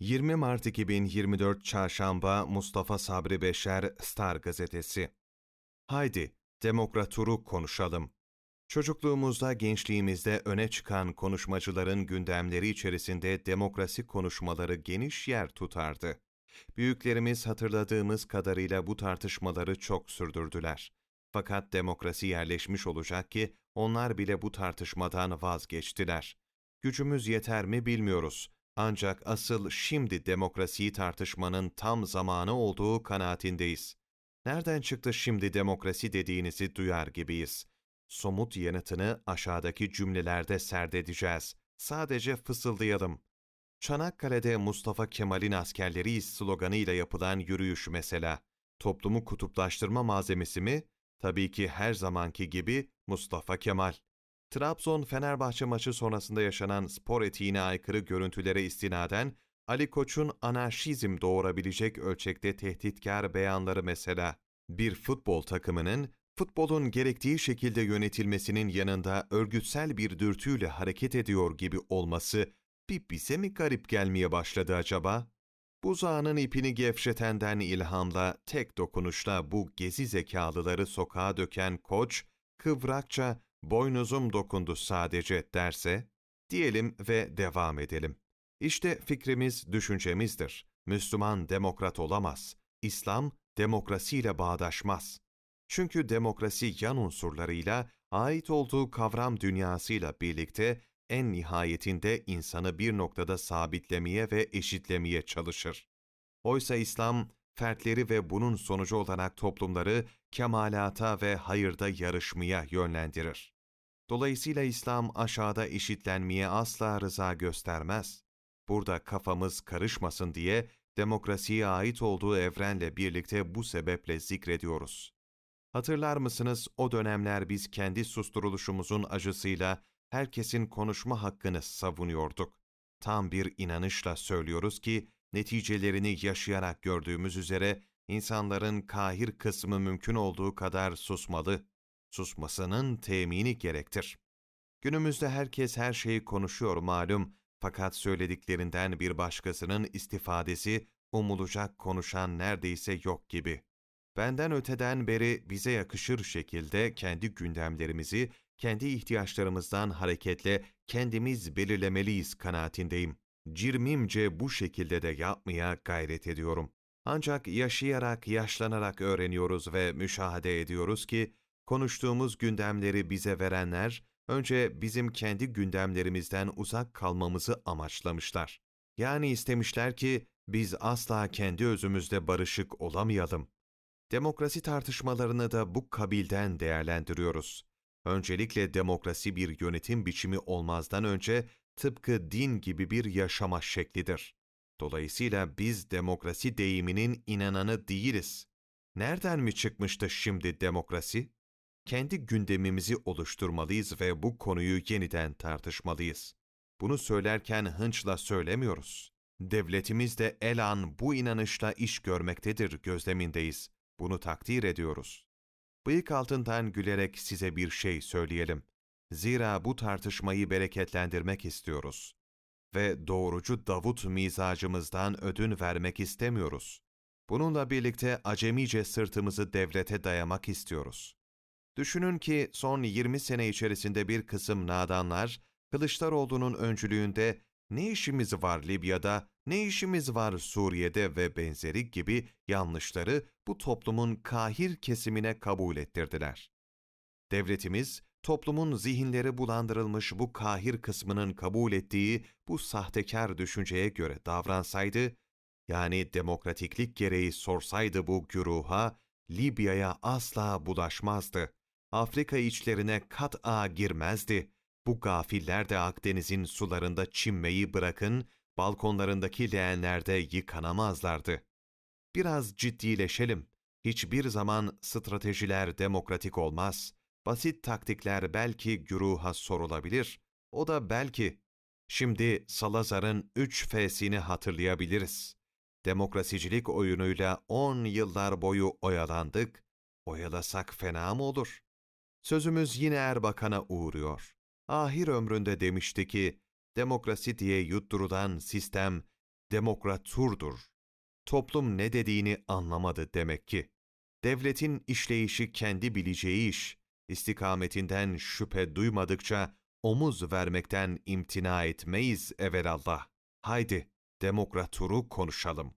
20 Mart 2024 Çarşamba Mustafa Sabri Beşer Star Gazetesi Haydi, demokraturu konuşalım. Çocukluğumuzda, gençliğimizde öne çıkan konuşmacıların gündemleri içerisinde demokrasi konuşmaları geniş yer tutardı. Büyüklerimiz hatırladığımız kadarıyla bu tartışmaları çok sürdürdüler. Fakat demokrasi yerleşmiş olacak ki onlar bile bu tartışmadan vazgeçtiler. Gücümüz yeter mi bilmiyoruz. Ancak asıl şimdi demokrasiyi tartışmanın tam zamanı olduğu kanaatindeyiz. Nereden çıktı şimdi demokrasi dediğinizi duyar gibiyiz. Somut yanıtını aşağıdaki cümlelerde serdedeceğiz. Sadece fısıldayalım. Çanakkale'de Mustafa Kemal'in askerleri sloganıyla yapılan yürüyüş mesela. Toplumu kutuplaştırma malzemesi mi? Tabii ki her zamanki gibi Mustafa Kemal. Trabzon-Fenerbahçe maçı sonrasında yaşanan spor etiğine aykırı görüntülere istinaden Ali Koç'un anarşizm doğurabilecek ölçekte tehditkar beyanları mesela. Bir futbol takımının futbolun gerektiği şekilde yönetilmesinin yanında örgütsel bir dürtüyle hareket ediyor gibi olması bir bize mi garip gelmeye başladı acaba? Buzağının ipini gevşetenden ilhamla tek dokunuşla bu gezi zekalıları sokağa döken koç, kıvrakça boynuzum dokundu sadece derse, diyelim ve devam edelim. İşte fikrimiz düşüncemizdir. Müslüman demokrat olamaz. İslam demokrasiyle bağdaşmaz. Çünkü demokrasi yan unsurlarıyla, ait olduğu kavram dünyasıyla birlikte en nihayetinde insanı bir noktada sabitlemeye ve eşitlemeye çalışır. Oysa İslam, fertleri ve bunun sonucu olarak toplumları kemalata ve hayırda yarışmaya yönlendirir. Dolayısıyla İslam aşağıda eşitlenmeye asla rıza göstermez. Burada kafamız karışmasın diye demokrasiye ait olduğu evrenle birlikte bu sebeple zikrediyoruz. Hatırlar mısınız o dönemler biz kendi susturuluşumuzun acısıyla herkesin konuşma hakkını savunuyorduk. Tam bir inanışla söylüyoruz ki neticelerini yaşayarak gördüğümüz üzere insanların kahir kısmı mümkün olduğu kadar susmalı, susmasının temini gerektir. Günümüzde herkes her şeyi konuşuyor malum fakat söylediklerinden bir başkasının istifadesi umulacak konuşan neredeyse yok gibi. Benden öteden beri bize yakışır şekilde kendi gündemlerimizi, kendi ihtiyaçlarımızdan hareketle kendimiz belirlemeliyiz kanaatindeyim. Cirmimce bu şekilde de yapmaya gayret ediyorum. Ancak yaşayarak, yaşlanarak öğreniyoruz ve müşahede ediyoruz ki, konuştuğumuz gündemleri bize verenler, önce bizim kendi gündemlerimizden uzak kalmamızı amaçlamışlar. Yani istemişler ki, biz asla kendi özümüzde barışık olamayalım. Demokrasi tartışmalarını da bu kabilden değerlendiriyoruz. Öncelikle demokrasi bir yönetim biçimi olmazdan önce tıpkı din gibi bir yaşama şeklidir. Dolayısıyla biz demokrasi deyiminin inananı değiliz. Nereden mi çıkmıştı şimdi demokrasi? Kendi gündemimizi oluşturmalıyız ve bu konuyu yeniden tartışmalıyız. Bunu söylerken hınçla söylemiyoruz. Devletimiz de el an bu inanışla iş görmektedir gözlemindeyiz. Bunu takdir ediyoruz. Bıyık altından gülerek size bir şey söyleyelim. Zira bu tartışmayı bereketlendirmek istiyoruz. Ve doğrucu Davut mizacımızdan ödün vermek istemiyoruz. Bununla birlikte acemice sırtımızı devlete dayamak istiyoruz. Düşünün ki son 20 sene içerisinde bir kısım nadanlar, Kılıçdaroğlu'nun öncülüğünde ne işimiz var Libya'da, ne işimiz var Suriye'de ve benzeri gibi yanlışları bu toplumun kahir kesimine kabul ettirdiler. Devletimiz, toplumun zihinleri bulandırılmış bu kahir kısmının kabul ettiği bu sahtekar düşünceye göre davransaydı, yani demokratiklik gereği sorsaydı bu güruha, Libya'ya asla bulaşmazdı. Afrika içlerine kat'a girmezdi. Bu gafiller de Akdeniz'in sularında çimmeyi bırakın, balkonlarındaki leğenlerde yıkanamazlardı. Biraz ciddileşelim. Hiçbir zaman stratejiler demokratik olmaz. Basit taktikler belki güruha sorulabilir. O da belki. Şimdi Salazar'ın üç F'sini hatırlayabiliriz. Demokrasicilik oyunuyla on yıllar boyu oyalandık. Oyalasak fena mı olur? Sözümüz yine Erbakan'a uğruyor. Ahir ömründe demişti ki, demokrasi diye yutturulan sistem demokraturdur. Toplum ne dediğini anlamadı demek ki. Devletin işleyişi kendi bileceği iş, istikametinden şüphe duymadıkça omuz vermekten imtina etmeyiz evelallah. Haydi, demokraturu konuşalım.